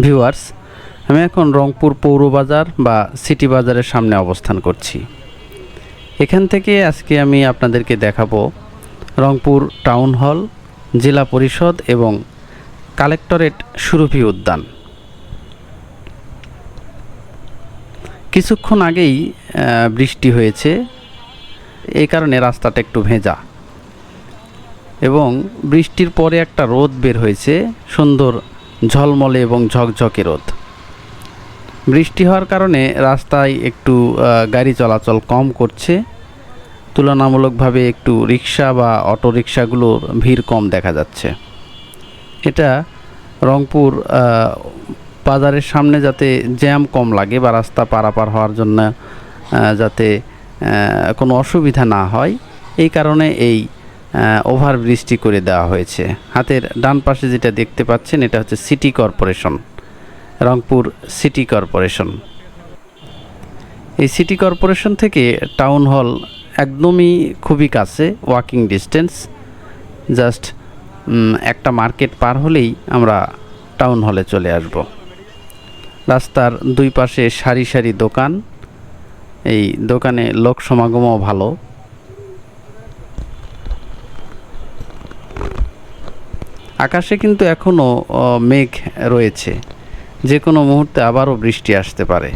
Viewers, আমি এখন রংপুর পৌর বাজার বা সিটি বাজারের সামনে অবস্থান করছি। এখান থেকে আজকে আমি আপনাদেরকে দেখাবো রংপুর টাউন হল, জেলা পরিষদ এবং কালেক্টরেট সুরভি উদ্যান। কিছুক্ষণ আগেই বৃষ্টি হয়েছে। এই কারণে রাস্তাটা একটু ভেজা। এবং বৃষ্টির পরে একটা রোদ বের হয়েছে, সুন্দর ঝলমলে এবং ঝকঝকে রোদ। বৃষ্টি হওয়ার কারণে রাস্তায় একটু গাড়ি চলাচল কম করছে। তুলনামূলকভাবে একটু রিক্সা বা অটো রিক্সাগুলোর ভিড় কম দেখা যাচ্ছে। এটা রংপুর বাজারের সামনে যাতে জ্যাম কম লাগে বা রাস্তা পারাপার হওয়ার জন্য যাতে কোনো অসুবিধা না হয়, এই কারণে এই ওভার ব্রিজটি করে দেওয়া হয়েছে। হাতের ডান পাশে যেটা দেখতে পাচ্ছেন, এটা হচ্ছে city corporation, Rangpur city corporation. এই সিটি কর্পোরেশন থেকে টাউন হল একদমই খুবই কাছে, ওয়াকিং ডিস্টেন্স। জাস্ট একটা মার্কেট পার হলেই আমরা টাউন হলে চলে আসব। রাস্তার দুই পাশে সারি সারি দোকান। এই দোকানে লোক সমাগমও ভালো। আকাশে কিন্তু এখনও মেঘ রয়েছে। যে কোনো মুহূর্তে আবারও বৃষ্টি আসতে পারে।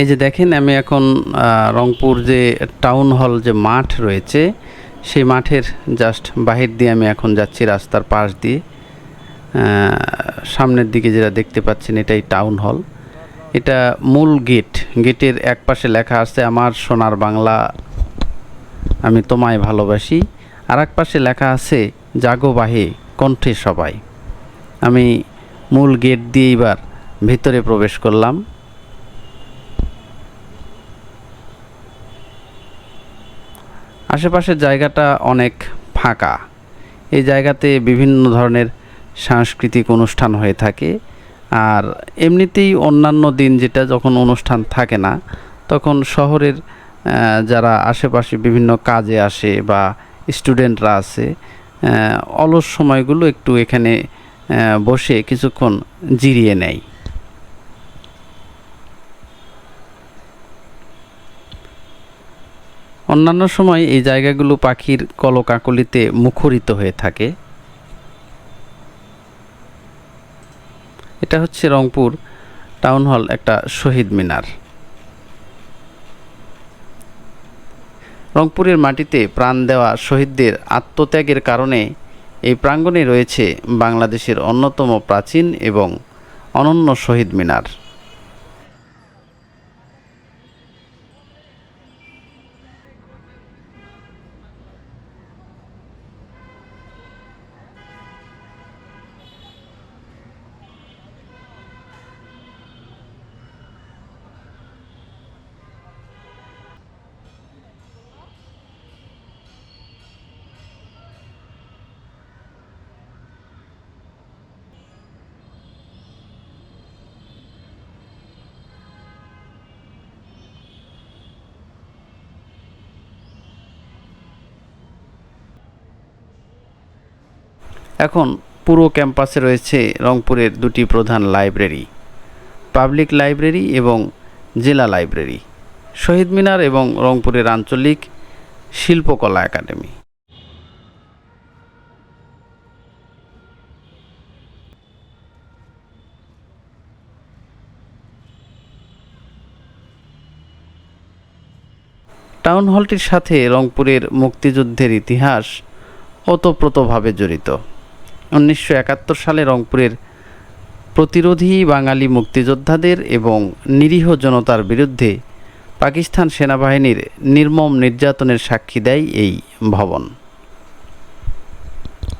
এই যে দেখেন, আমি এখন রংপুর যে টাউন হল যে মাঠ রয়েছে সেই মাঠের জাস্ট বাহির দিয়ে আমি এখন যাচ্ছি রাস্তার পাশ দিয়ে। সামনের দিকে যেটা দেখতে পাচ্ছেন এটাই টাউন হল এটা মূল গেট গেটের এক পাশে লেখা আছে, আমার সোনার বাংলা, আমি তোমায় ভালোবাসি। আর এক পাশে লেখা আছে, জাগো বাহে, কণ্ঠে সবাই। আমি মূল গেট দিয়ে এবার ভিতরে প্রবেশ করলাম। আশেপাশের জায়গাটা অনেক ফাঁকা। এই জায়গাতে বিভিন্ন ধরনের সাংস্কৃতিক অনুষ্ঠান হয়ে থাকে। আর এমনিতেই অন্যান্য দিন যেটা যখন অনুষ্ঠান থাকে না, তখন শহরের যারা আশেপাশে বিভিন্ন কাজে আসে বা স্টুডেন্টরা আছে অলস সময়গুলো একটু এখানে বসে কিছুক্ষণ জিরিয়ে নেয়। অন্যান্য সময় এই জায়গাগুলো পাখির কলকাকলিতে মুখরিত হয়ে থাকে। এটা হচ্ছে রংপুর টাউন হল একটা শহীদ মিনার। রংপুরের মাটিতে প্রাণ দেওয়া শহীদদের আত্মত্যাগের কারণে এই প্রাঙ্গণে রয়েছে বাংলাদেশের অন্যতম প্রাচীন এবং অনন্য শহীদ মিনার। এখন পুরো ক্যাম্পাসে রয়েছে রংপুরের দুটি প্রধান লাইব্রেরি, পাবলিক লাইব্রেরি এবং জেলা লাইব্রেরি, শহীদ মিনার এবং রংপুরের আঞ্চলিক শিল্পকলা একাডেমি। টাউন হলটির সাথে রংপুরের মুক্তিযুদ্ধের ইতিহাস ওতপ্রোতভাবে জড়িত। উনিশশো একাত্তর সালে রংপুরের প্রতিরোধী বাঙালি মুক্তিযোদ্ধাদের এবং নিরীহ জনতার বিরুদ্ধে পাকিস্তান সেনাবাহিনীর নির্মম নির্যাতনের সাক্ষী দেয় এই ভবন।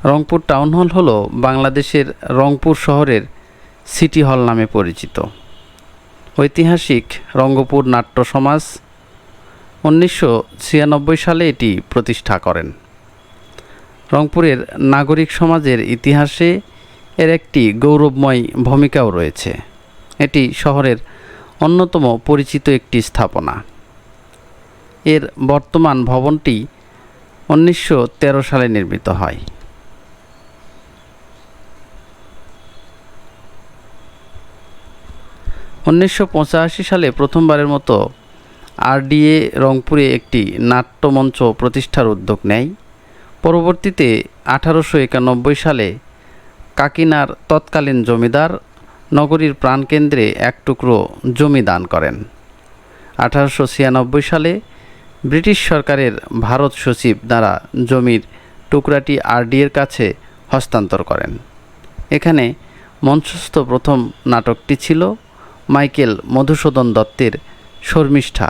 রংপুর টাউন হল হল বাংলাদেশের রংপুর শহরের সিটি হল নামে পরিচিত। ঐতিহাসিক রঙ্গপুর নাট্য সমাজ উনিশশো ছিয়ানব্বই সালে এটি প্রতিষ্ঠা করেন। রংপুরের নাগরিক সমাজের ইতিহাসে এর একটি গৌরবময় ভূমিকাও রয়েছে। এটি শহরের অন্যতম পরিচিত একটি স্থাপনা। এর বর্তমান ভবনটি উনিশশো তেরো সালে নির্মিত হয়। উনিশশো পঁচাশি সালে প্রথমবারের মতো আরডিএ রংপুরে একটি নাট্যমঞ্চ প্রতিষ্ঠার উদ্যোগ নেয়। পরবর্তীতে আঠারোশো একানব্বই সালে কাকিনার তৎকালীন জমিদার নগরীর প্রাণকেন্দ্রে এক টুকরো জমি দান করেন। আঠারোশো ছিয়ানব্বই সালে ব্রিটিশ সরকারের ভারত সচিব দ্বারা জমির টুকরাটি আরডিএর কাছে হস্তান্তর করেন। এখানে মঞ্চস্থ প্রথম নাটকটি ছিল মাইকেল মধুসূদন দত্তের শর্মিষ্ঠা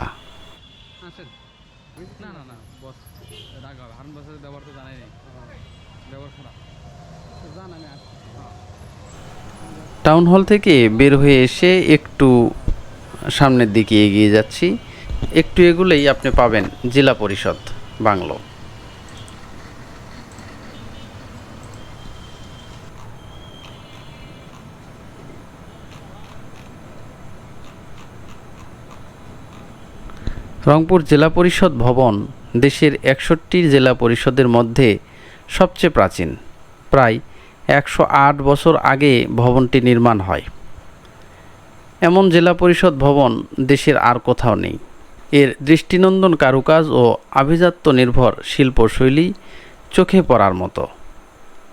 আসেন না না না বস রাগ হবে হারুন বসের ব্যবহার তো জানাই নেই ব্যবহার খারাপ জান আমি আসছি টাউন হল থেকে বের হয়ে এসে একটু সামনের দিকে এগিয়ে যাচ্ছি। একটু এগুলেই আপনি পাবেন জেলা পরিষদ, বাংলো। রংপুর জেলা পরিষদ ভবন দেশের একষট্টি জেলা পরিষদের মধ্যে সবচেয়ে প্রাচীন, প্রায় একশো আট বছর আগে ভবনটি নির্মাণ হয়। এমন জেলা পরিষদ ভবন দেশের আর কোথাও নেই। এর দৃষ্টিনন্দন কারুকাজ ও আভিজাত্য নির্ভর শিল্পশৈলী চোখে পড়ার মতো,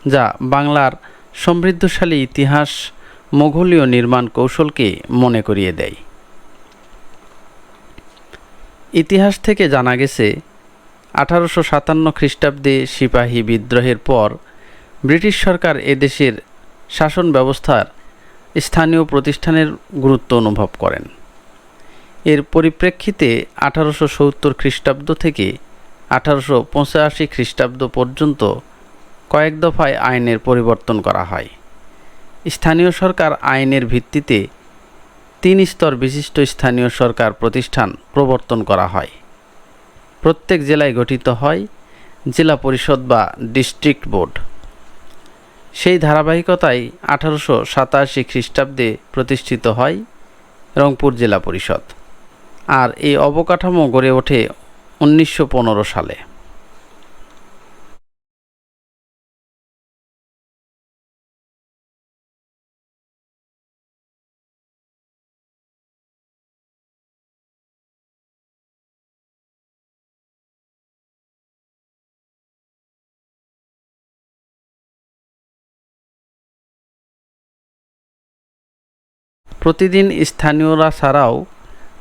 যা বাংলার সমৃদ্ধশালী ইতিহাস, মোঘলীয় নির্মাণ কৌশলকে মনে করিয়ে দেয়। ইতিহাস থেকে জানা গেছে, আঠারোশো সাতান্ন খ্রিস্টাব্দে সিপাহী বিদ্রোহের পর ব্রিটিশ সরকার এদেশের শাসন ব্যবস্থার স্থানীয় প্রতিষ্ঠানের গুরুত্ব অনুভব করেন। এর পরিপ্রেক্ষিতে আঠারোশো সত্তর খ্রিস্টাব্দ থেকে আঠারোশো পঁচাশি খ্রিস্টাব্দ পর্যন্ত কয়েক দফায় আইনের পরিবর্তন করা হয়। স্থানীয় সরকার আইনের ভিত্তিতে তিন স্তর বিশিষ্ট স্থানীয় সরকার প্রতিষ্ঠান প্রবর্তন করা হয়। প্রত্যেক জেলায় গঠিত হয় জেলা পরিষদ বা ডিস্ট্রিক্ট বোর্ড। সেই ধারাবাহিকতায় আঠারোশো সাতাশি খ্রিস্টাব্দে প্রতিষ্ঠিত হয় রংপুর জেলা পরিষদ। আর এই অবকাঠামো গড়ে ওঠে উনিশশো পনেরো সালে। প্রতিদিন স্থানীয়রা ছাড়াও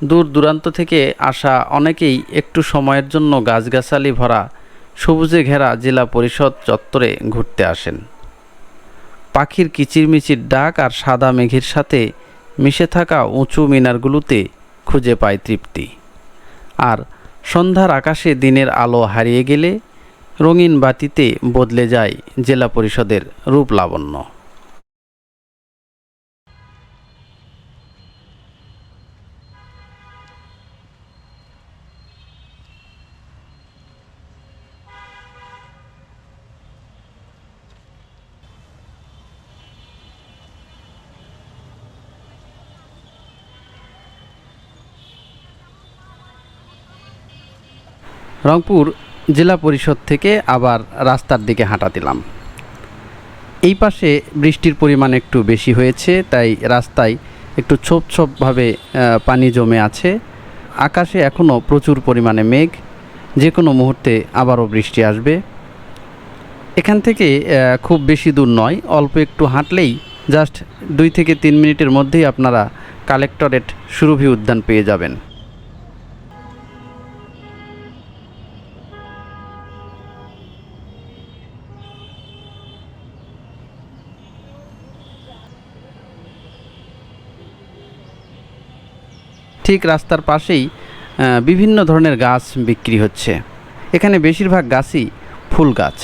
দূর দূরান্ত থেকে আসা অনেকেই একটু সময়ের জন্য গাছগাছালি ভরা, সবুজে ঘেরা জেলা পরিষদ চত্বরে ঘুরতে আসেন। পাখির কিচিরমিচির ডাক আর সাদা মেঘের সাথে মিশে থাকা উঁচু মিনারগুলোতে খুঁজে পায় তৃপ্তি। আর সন্ধ্যার আকাশে দিনের আলো হারিয়ে গেলে রঙিন বাতিতে বদলে যায় জেলা পরিষদের রূপ লাবণ্য। রংপুর জেলা পরিষদ থেকে আবার রাস্তার দিকে হাঁটা দিলাম। এই পাশে বৃষ্টির পরিমাণ একটু বেশি হয়েছে, তাই রাস্তায় একটু ছোপ ছোপভাবে পানি জমে আছে। আকাশে এখনও প্রচুর পরিমাণে মেঘ যে কোনো মুহূর্তে আবারও বৃষ্টি আসবে। এখান থেকে খুব বেশি দূর নয়, অল্প একটু হাঁটলেই জাস্ট দুই থেকে তিন মিনিটের মধ্যেই আপনারা কালেক্টরেট সুরভি উদ্যান পেয়ে যাবেন। ঠিক রাস্তার পাশেই বিভিন্ন ধরনের গাছ বিক্রি হচ্ছে। এখানে বেশিরভাগ গাছই ফুল গাছ।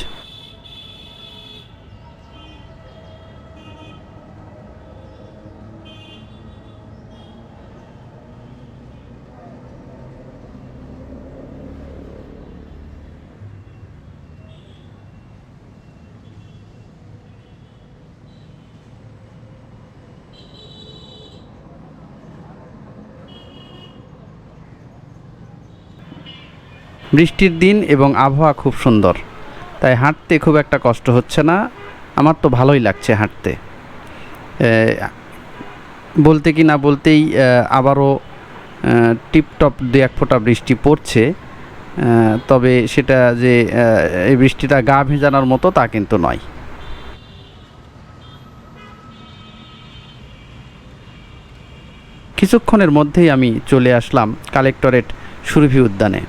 বৃষ্টির দিন এবং আবহাওয়া খুব সুন্দর। তাই হাঁটতে খুব একটা কষ্ট হচ্ছে না। আমার তো ভালোই লাগছে হাঁটতে। বলতে কি না বলতেই আবারও টিপটপ দু এক ফোঁটা বৃষ্টি পড়ছে। তবে সেটা যে এই বৃষ্টিটা গা ভেজানোর মতো তা কিন্তু নয়। কিছুক্ষণের মধ্যেই আমি চলে আসলাম কালেক্টরেট সুরভি উদ্যানে।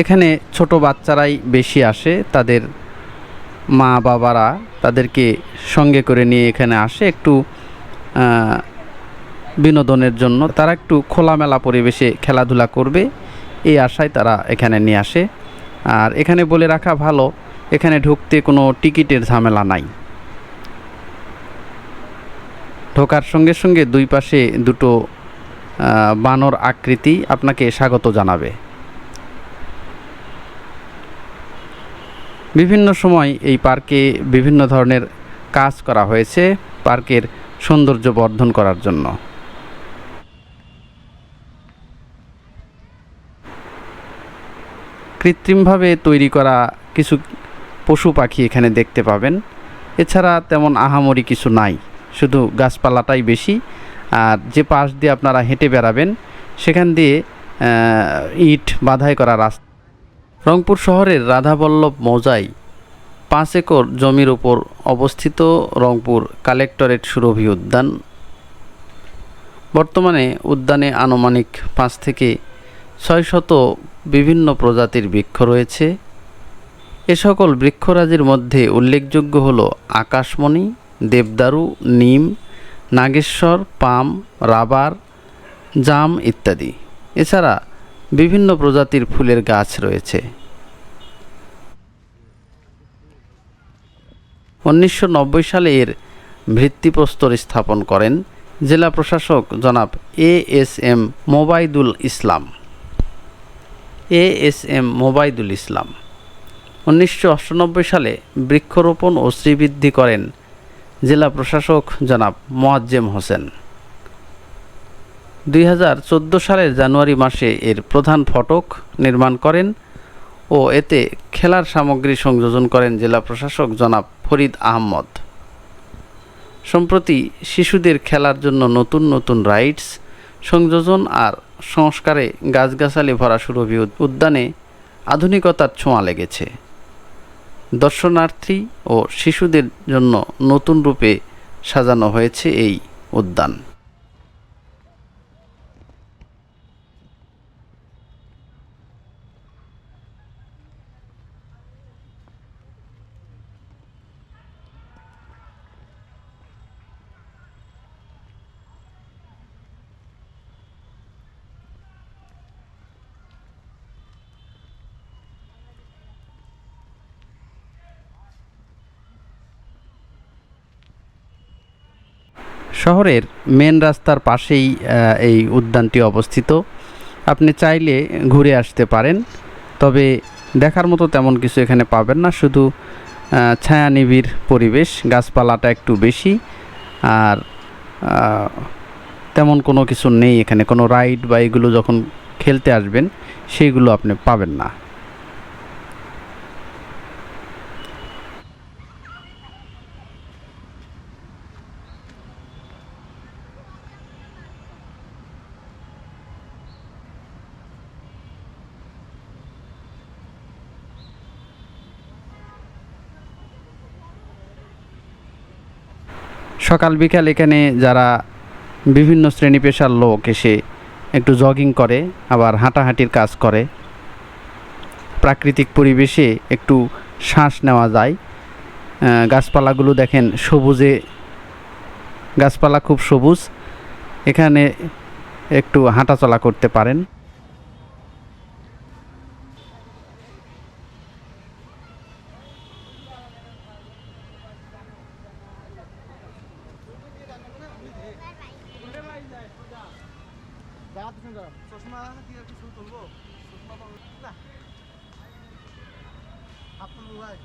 এখানে ছোট বাচ্চারাই বেশি আসে, তাদের মা বাবারা তাদেরকে সঙ্গে করে নিয়ে এখানে আসে একটু বিনোদনের জন্য। তারা একটু খোলামেলা পরিবেশে খেলাধুলা করবে, এই আশায় তারা এখানে নিয়ে আসে। আর এখানে বলে রাখা ভালো, এখানে ঢুকতে কোনো টিকিটের ঝামেলা নাই। ঢোকার সঙ্গে সঙ্গে দুই পাশে দুটো বানর আকৃতি আপনাকে স্বাগত জানাবে। বিভিন্ন সময় এই পার্কে বিভিন্ন ধরনের কাজ করা হয়েছে পার্কের সৌন্দর্য বর্ধন করার জন্য। কৃত্রিমভাবে তৈরি করা কিছু পশু পাখি এখানে দেখতে পাবেন। এছাড়া তেমন আহামরি কিছু নাই, শুধু গাছপালাটাই বেশি। আর যে পাশ দিয়ে আপনারা হেঁটে বেড়াবেন, সেখান দিয়ে ইট বাধাই করা রাস্তা রংপুর শহরের রাধাবল্লভ মৌজায় পাঁচ একর জমির উপর অবস্থিত রংপুর কালেক্টরেট সুরভি উদ্যান। বর্তমানে উদ্যানে আনুমানিক পাঁচ থেকে ছয় শত বিভিন্ন প্রজাতির বৃক্ষ রয়েছে। এ সকল বৃক্ষরাজির মধ্যে উল্লেখযোগ্য হল আকাশমণি, দেবদারু, নিম, নাগেশ্বর, পাম, রাবার, জাম ইত্যাদি। এছাড়া বিভিন্ন প্রজাতির ফুলের গাছ রয়েছে। উনিশশো নব্বই সালে এর ভিত্তিপ্রস্তর স্থাপন করেন জেলা প্রশাসক জনাব A S M Mobaidul Islam. A S M Mobaidul Islam উনিশশো সালে বৃক্ষরোপণ ও শ্রীবৃদ্ধি করেন জেলা প্রশাসক জনাব মোয়াজ্জেম হোসেন। দুই হাজার চোদ্দ সালের জানুয়ারি মাসে এর প্রধান ফটক নির্মাণ করেন ও এতে খেলার সামগ্রী সংযোজন করেন জেলা প্রশাসক জনাব ফরিদ আহমদ। সম্প্রতি শিশুদের খেলার জন্য নতুন নতুন রাইডস সংযোজন আর সংস্কারে গাছগাছালি ভরা সুরভি উদ্যানে আধুনিকতার ছোঁয়া লেগেছে। দর্শনার্থী ও শিশুদের জন্য নতুন রূপে সাজানো হয়েছে এই উদ্যান। শহরের মেন রাস্তার পাশেই এই উদ্যানটি অবস্থিত। আপনি চাইলে ঘুরে আসতে পারেন তবে দেখার মতো তেমন কিছু এখানে পাবেন না শুধু আহ, ছায়ানিবিড় পরিবেশ গাছপালাটা একটু বেশি আর তেমন কোনো কিছু নেই এখানে। কোনো রাইড বা এগুলো যখন খেলতে আসবেন সেইগুলো আপনি পাবেন না। সকাল বিকাল এখানে যারা বিভিন্ন শ্রেণি পেশার লোক এসে একটু জগিং করে, আবার হাঁটাহাঁটির কাজ করে, প্রাকৃতিক পরিবেশে একটু শ্বাস নেওয়া যায়। গাছপালাগুলো দেখেন সবুজে, গাছপালা খুব সবুজ। এখানে একটু হাঁটাচলা করতে পারেন। চশমা দিয়ে আর কিছু তুলবো চশমা না। আপনার ভাই